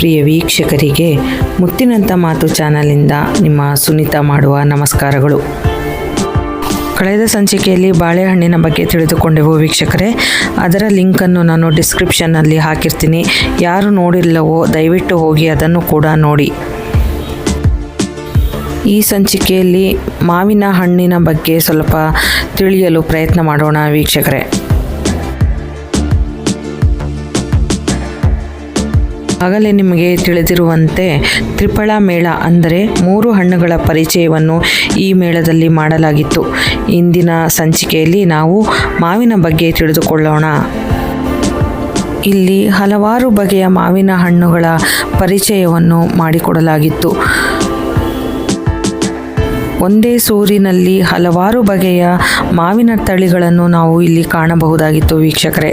ಪ್ರಿಯ ವೀಕ್ಷಕರಿಗೆ ಮುತ್ತಿನಂಥ ಮಾತು ಚಾನಲಿಂದ ನಿಮ್ಮ ಸುನೀತಾ ಮಾಡುವ ನಮಸ್ಕಾರಗಳು. ಕಳೆದ ಸಂಚಿಕೆಯಲ್ಲಿ ಬಾಳೆಹಣ್ಣಿನ ಬಗ್ಗೆ ತಿಳಿದುಕೊಂಡೆವು ವೀಕ್ಷಕರೇ. ಅದರ ಲಿಂಕನ್ನು ನಾನು ಡಿಸ್ಕ್ರಿಪ್ಷನ್ನಲ್ಲಿ ಹಾಕಿರ್ತೀನಿ. ಯಾರು ನೋಡಿಲ್ಲವೋ ದಯವಿಟ್ಟು ಹೋಗಿ ಅದನ್ನು ಕೂಡ ನೋಡಿ. ಈ ಸಂಚಿಕೆಯಲ್ಲಿ ಮಾವಿನ ಹಣ್ಣಿನ ಬಗ್ಗೆ ಸ್ವಲ್ಪ ತಿಳಿಯಲು ಪ್ರಯತ್ನ ಮಾಡೋಣ ವೀಕ್ಷಕರೇ. ಆಗಲೇ ನಿಮಗೆ ತಿಳಿದಿರುವಂತೆ ತ್ರಿಪಳ ಮೇಳ ಅಂದರೆ ಮೂರು ಹಣ್ಣುಗಳ ಪರಿಚಯವನ್ನು ಈ ಮೇಳದಲ್ಲಿ ಮಾಡಲಾಗಿತ್ತು. ಇಂದಿನ ಸಂಚಿಕೆಯಲ್ಲಿ ನಾವು ಮಾವಿನ ಬಗ್ಗೆ ತಿಳಿದುಕೊಳ್ಳೋಣ. ಇಲ್ಲಿ ಹಲವಾರು ಬಗೆಯ ಮಾವಿನ ಹಣ್ಣುಗಳ ಪರಿಚಯವನ್ನು ಮಾಡಿಕೊಡಲಾಗಿತ್ತು. ಒಂದೇ ಸೂರಿನಲ್ಲಿ ಹಲವಾರು ಬಗೆಯ ಮಾವಿನ ತಳಿಗಳನ್ನು ನಾವು ಇಲ್ಲಿ ಕಾಣಬಹುದಾಗಿತ್ತು ವೀಕ್ಷಕರೇ.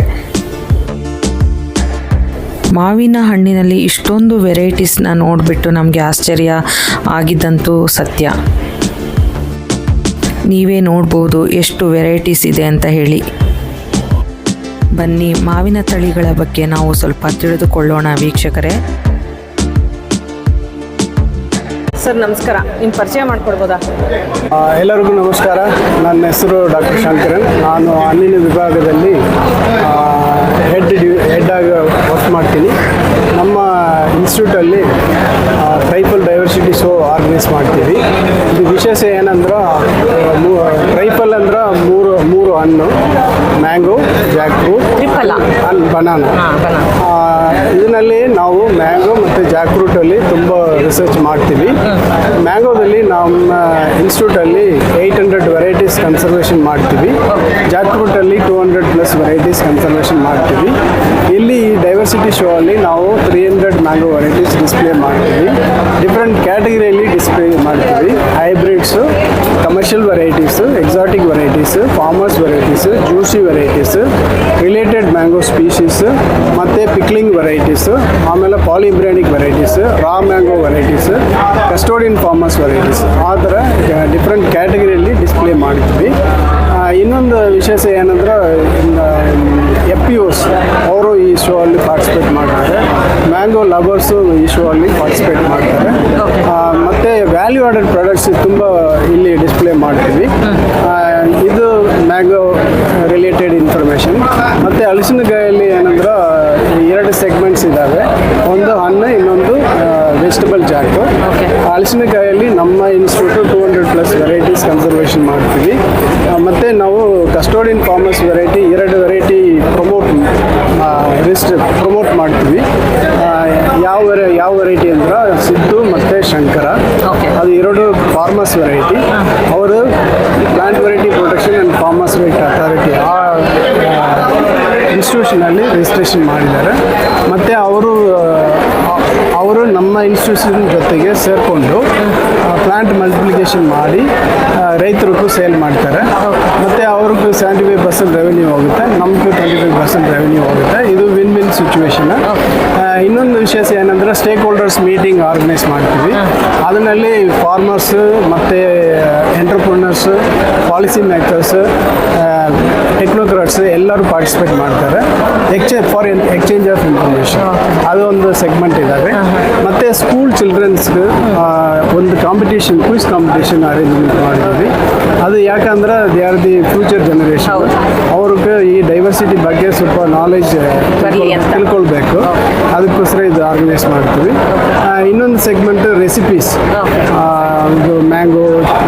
ಮಾವಿನ ಹಣ್ಣಿನಲ್ಲಿ ಇಷ್ಟೊಂದು ವೆರೈಟೀಸ್ನ ನೋಡಿಬಿಟ್ಟು ನಮಗೆ ಆಶ್ಚರ್ಯ ಆಗಿದ್ದಂತೂ ಸತ್ಯ. ನೀವೇ ನೋಡ್ಬೋದು ಎಷ್ಟು ವೆರೈಟೀಸ್ ಇದೆ ಅಂತ ಹೇಳಿ. ಬನ್ನಿ ಮಾವಿನ ತಳಿಗಳ ಬಗ್ಗೆ ನಾವು ಸ್ವಲ್ಪ ತಿಳಿದುಕೊಳ್ಳೋಣ ವೀಕ್ಷಕರೇ. ಸರ್ ನಮಸ್ಕಾರ. ನಿಮ್ಮ ಪರಿಚಯ ಮಾಡ್ಕೊಡ್ಬೋದಾ? ಎಲ್ಲರಿಗೂ ನಮಸ್ಕಾರ. ನನ್ನ ಹೆಸರು ಡಾಕ್ಟರ್ ಶಂಕರನ್ ನಾನು ಹಣ್ಣಿನ ವಿಭಾಗದಲ್ಲಿ ಹೆಡ್ ಹೆಡ್ ಆಗಿ ವರ್ಕ್ ಮಾಡ್ತೀನಿ ನಮ್ಮ ಇನ್ಸ್ಟಿಟ್ಯೂಟಲ್ಲಿ ಟ್ರೈಪಲ್ ಡೈವರ್ಸಿಟಿ ಶೋ ಆರ್ಗನೈಸ್ ಮಾಡ್ತೀವಿ ಇದು ವಿಶೇಷ ಏನಂದ್ರೆ ಟ್ರೈಪಲ್ ಅಂದ್ರೆ ಮೂರು ಮೂರು ಹಣ್ಣು ಮ್ಯಾಂಗೋ ಜಾಕ್ ಫ್ರೂಟ್ ಅಲ್ಲಿ ಬನಾನ. ಇದರಲ್ಲಿ ನಾವು ಮ್ಯಾಂಗೋ ಮತ್ತು ಜಾಕ್ ಫ್ರೂಟಲ್ಲಿ ತುಂಬ ರಿಸರ್ಚ್ ಮಾಡ್ತೀವಿ. ಮ್ಯಾಂಗೋದಲ್ಲಿ ನಮ್ಮ ಇನ್ಸ್ಟಿಟ್ಯೂಟಲ್ಲಿ ಏಯ್ಟ್ ಹಂಡ್ರೆಡ್ ವೆರೈಟೀಸ್ ಕನ್ಸರ್ವೇಷನ್ ಮಾಡ್ತೀವಿ. Jack ಫ್ರೂಟಲ್ಲಿ two hundred plus varieties conservation ಮಾಡ್ತೀವಿ. ಇಲ್ಲಿ ಈ ಡೈವರ್ಸಿಟಿ ಶೋ ಅಲ್ಲಿ ನಾವು three hundred mango varieties display ಮಾಡ್ತೀವಿ. ಡಿಫ್ರೆಂಟ್ ಕ್ಯಾಟಗರಿಯಲ್ಲಿ ಡಿಸ್ಪ್ಲೇ ಮಾಡ್ತೀವಿ hybrids commercial varieties exotic varieties farmers varieties juicy varieties related mango species ಮತ್ತು ಪಿಕ್ಲಿಂಗ್ ವೆರೈಟೀಸು ಆಮೇಲೆ polyembryonic varieties raw mango varieties custodian farmers varieties ಆ ಥರ different ಕ್ಯಾಟಗರಿಯಲ್ಲಿ ಡಿಸ್ಪ್ಲೇ ಮಾಡಿದ್ವಿ. ಇನ್ನೊಂದು ವಿಶೇಷ ಏನಂದ್ರೆ ಎಫ್ ಪಿ ಅವರು ಈ ಶೋ ಅಲ್ಲಿ ಪಾರ್ಟಿಸಿಪೇಟ್ ಮಾಡ್ತಾರೆ. ಮ್ಯಾಂಗೋ ಲವರ್ಸು ಈ ಶೋ ಅಲ್ಲಿ ಪಾರ್ಟಿಸಿಪೇಟ್ ಮಾಡ್ತಾರೆ. ಮತ್ತು ವ್ಯಾಲ್ಯೂ ಆಡೆಡ್ ಪ್ರಾಡಕ್ಟ್ಸ್ ತುಂಬ ಇಲ್ಲಿ ಡಿಸ್ಪ್ಲೇ ಮಾಡ್ತೀವಿ ಇದು ಮ್ಯಾಂಗೋ ರಿಲೇಟೆಡ್ ಇನ್ಫಾರ್ಮೇಷನ್ ಮತ್ತು ಹಲಸಿನಕಾಯಲ್ಲಿ ಏನಂದ್ರೆ ಎರಡು ಸೆಗ್ಮೆಂಟ್ಸ್ ಇದ್ದಾವೆ ಒಂದು ಹಣ್ಣು ಇನ್ನೊಂದು ವೆಜಿಟಬಲ್ ಜಾಕು ಹಲಸಿನಕಾಯಲ್ಲಿ ನಮ್ಮ institute two hundred plus varieties conservation ಮಾಡ್ತೀವಿ. ಮತ್ತು ನಾವು ಕಸ್ಟೋಡಿಯನ್ ಫಾರ್ಮರ್ಸ್ ವೆರೈಟಿ ಎರಡು ವೆರೈಟಿ ಪ್ರಮೋಟ್ ರಿಸ್ಟ್ ಪ್ರಮೋಟ್ ಮಾಡ್ತೀವಿ. ಯಾವ ವೆರ ಯಾವ ವೆರೈಟಿ ಅಂದ್ರೆ ಸಿದ್ದು ಮತ್ತು ಶಂಕರ. ಅದು ಎರಡು ಫಾರ್ಮರ್ಸ್ ವೆರೈಟಿ ಅವರು plant variety protection and farmers variety authority ಆ ಇನ್ಸ್ಟಿಟ್ಯೂಷನಲ್ಲಿ ರಿಜಿಸ್ಟ್ರೇಷನ್ ಮಾಡಿದ್ದಾರೆ. ಮತ್ತು ಅವರು ಅವರು ನಮ್ಮ ಇನ್ಸ್ಟಿಟ್ಯೂಷನ್ ಜೊತೆಗೆ ಸೇರಿಕೊಂಡು ಪ್ಲಾಂಟ್ ಮಲ್ಟಿಪ್ಲಿಕೇಶನ್ ಮಾಡಿ ರೈತರಿಗೂ ಸೇಲ್ ಮಾಡ್ತಾರೆ. ಮತ್ತು ಅವ್ರಿಗೂ ಸೆವೆಂಟಿ ಫೈವ್ ಪರ್ಸೆಂಟ್ ರೆವೆನ್ಯೂ ಹೋಗುತ್ತೆ, ನಮಗೂ ಟ್ವೆಂಟಿ ಫೈವ್ ಪರ್ಸೆಂಟ್ ರೆವೆನ್ಯೂ ಹೋಗುತ್ತೆ. ಇದು ವಿನ್ ವಿನ್ ಸಿಚುವೇಶನ್ ಇನ್ನೊಂದು ವಿಶೇಷ ಏನಂದರೆ ಸ್ಟೇಕ್ ಹೋಲ್ಡರ್ಸ್ ಮೀಟಿಂಗ್ ಆರ್ಗನೈಸ್ ಮಾಡ್ತೀವಿ. ಅದರಲ್ಲಿ ಫಾರ್ಮರ್ಸ್ ಮತ್ತು ಎಂಟರ್ಪ್ರಿನರ್ಸ್ ಪಾಲಿಸಿ ಮೇಕರ್ಸ್ ಟೆಕ್ನೋಕ್ರಾಟ್ಸ್ ಎಲ್ಲರೂ ಪಾರ್ಟಿಸಿಪೇಟ್ ಮಾಡ್ತಾರೆ. Exchange for exchange of information ಅದು ಒಂದು ಸೆಗ್ಮೆಂಟ್ ಇದ್ದಾವೆ ಮತ್ತು ಸ್ಕೂಲ್ ಚಿಲ್ಡ್ರನ್ಸ್ಗೆ ಒಂದು ಕಾಂಪಿಟೇಷನ್ ಕ್ವಿಸ್ ಕಾಂಪಿಟೇಷನ್ ಅರೇಂಜ್ಮೆಂಟ್ ಮಾಡಿದ್ದೀವಿ ಅದು ಯಾಕಂದ್ರೆ they are the future generation ಅವ್ರಿಗೆ ಈ ಡೈವರ್ಸಿಟಿ ಬಗ್ಗೆ ಸ್ವಲ್ಪ ನಾಲೆಜ್. ತಿಳ್ಕೊಳ್ಬೇಕು. ಅದಕ್ಕೋಸ್ಕರ ಇದು ಆರ್ಗನೈಸ್ ಮಾಡ್ತೀವಿ. ಇನ್ನೊಂದು ಸೆಗ್ಮೆಂಟ್ ರೆಸಿಪೀಸ್ ಒಂದು mango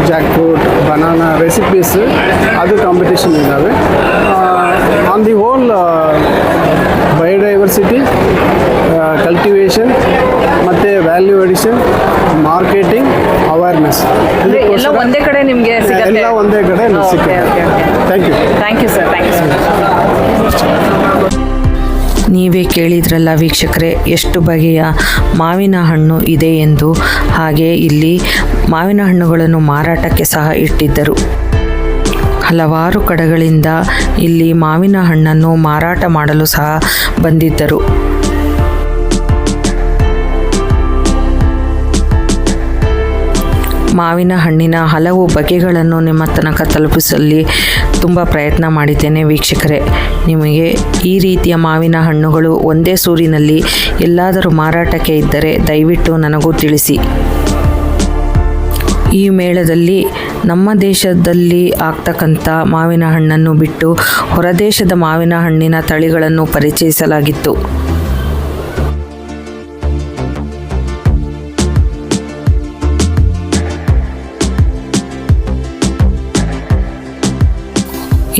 jackfruit banana recipes ಅದು ಕಾಂಪಿಟೇಷನ್ ಇದ್ದಾವೆ on the whole biodiversity cultivation ಮತ್ತು ವ್ಯಾಲ್ಯೂ ಅಡಿಷನ್ ಮಾರ್ಕೆಟಿಂಗ್ ಅವೇರ್ನೆಸ್ ಅಂದ್ರೆ ಎಲ್ಲ ಒಂದೇ ಕಡೆ ನಿಮಗೆ ಎಲ್ಲ ಒಂದೇ ಕಡೆ ಸಿಗುತ್ತೆ. Thank you thank you sir thank you sir ನೀವೇ ಕೇಳಿದ್ರಲ್ಲ ವೀಕ್ಷಕರೇ, ಎಷ್ಟು ಬಗೆಯ ಮಾವಿನ ಹಣ್ಣು ಇದೆ ಎಂದು. ಹಾಗೆ ಇಲ್ಲಿ ಮಾವಿನ ಹಣ್ಣುಗಳನ್ನು ಮಾರಾಟಕ್ಕೆ ಸಹ ಇಟ್ಟಿದ್ದರು. ಹಲವಾರು ಕಡೆಗಳಿಂದ ಇಲ್ಲಿ ಮಾವಿನ ಹಣ್ಣನ್ನು ಮಾರಾಟ ಮಾಡಲು ಸಹ ಬಂದಿದ್ದರು. ಮಾವಿನ ಹಣ್ಣಿನ ಹಲವು ಬಗೆಗಳನ್ನು ನಿಮ್ಮ ತನಕ ತಲುಪಿಸಲಿ ತುಂಬ ಪ್ರಯತ್ನ ಮಾಡಿದ್ದೇನೆ ವೀಕ್ಷಕರೇ. ನಿಮಗೆ ಈ ರೀತಿಯ ಮಾವಿನ ಹಣ್ಣುಗಳು ಒಂದೇ ಸೂರಿನಲ್ಲಿ ಎಲ್ಲಾದರೂ ಮಾರಾಟಕ್ಕೆ ಇದ್ದರೆ ದಯವಿಟ್ಟು ನನಗೂ ತಿಳಿಸಿ. ಈ ಮೇಳದಲ್ಲಿ ನಮ್ಮ ದೇಶದಲ್ಲಿ ಆಗ್ತಕ್ಕಂಥ ಮಾವಿನ ಹಣ್ಣನ್ನು ಬಿಟ್ಟು ಹೊರದೇಶದ ಮಾವಿನ ಹಣ್ಣಿನ ತಳಿಗಳನ್ನು ಪರಿಚಯಿಸಲಾಗಿತ್ತು.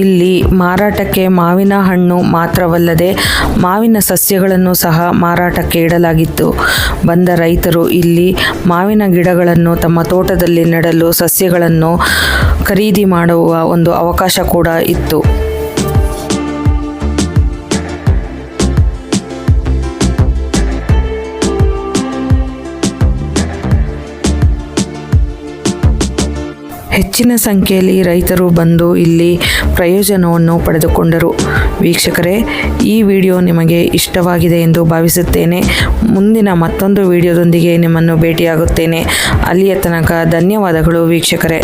ಇಲ್ಲಿ ಮಾರಾಟಕ್ಕೆ ಮಾವಿನ ಹಣ್ಣು ಮಾತ್ರವಲ್ಲದೆ ಮಾವಿನ ಸಸ್ಯಗಳನ್ನು ಸಹ ಮಾರಾಟಕ್ಕೆ ಇಡಲಾಗಿತ್ತು. ಬಂದ ರೈತರು ಇಲ್ಲಿ ಮಾವಿನ ಗಿಡಗಳನ್ನು ತಮ್ಮ ತೋಟದಲ್ಲಿ ನೆಡಲು ಸಸ್ಯಗಳನ್ನು ಖರೀದಿ ಮಾಡುವ ಒಂದು ಅವಕಾಶ ಕೂಡ ಇತ್ತು. ಹೆಚ್ಚಿನ ಸಂಖ್ಯೆಯಲ್ಲಿ ರೈತರು ಬಂದು ಇಲ್ಲಿ ಪ್ರಯೋಜನವನ್ನು ಪಡೆದುಕೊಂಡರು. ವೀಕ್ಷಕರೇ, ಈ ವಿಡಿಯೋ ನಿಮಗೆ ಇಷ್ಟವಾಗಿದೆ ಎಂದು ಭಾವಿಸುತ್ತೇನೆ. ಮುಂದಿನ ಮತ್ತೊಂದು ವಿಡಿಯೋದೊಂದಿಗೆ ನಿಮ್ಮನ್ನು ಭೇಟಿಯಾಗುತ್ತೇನೆ. ಅಲ್ಲಿಯ ತನಕ ಧನ್ಯವಾದಗಳು ವೀಕ್ಷಕರೇ.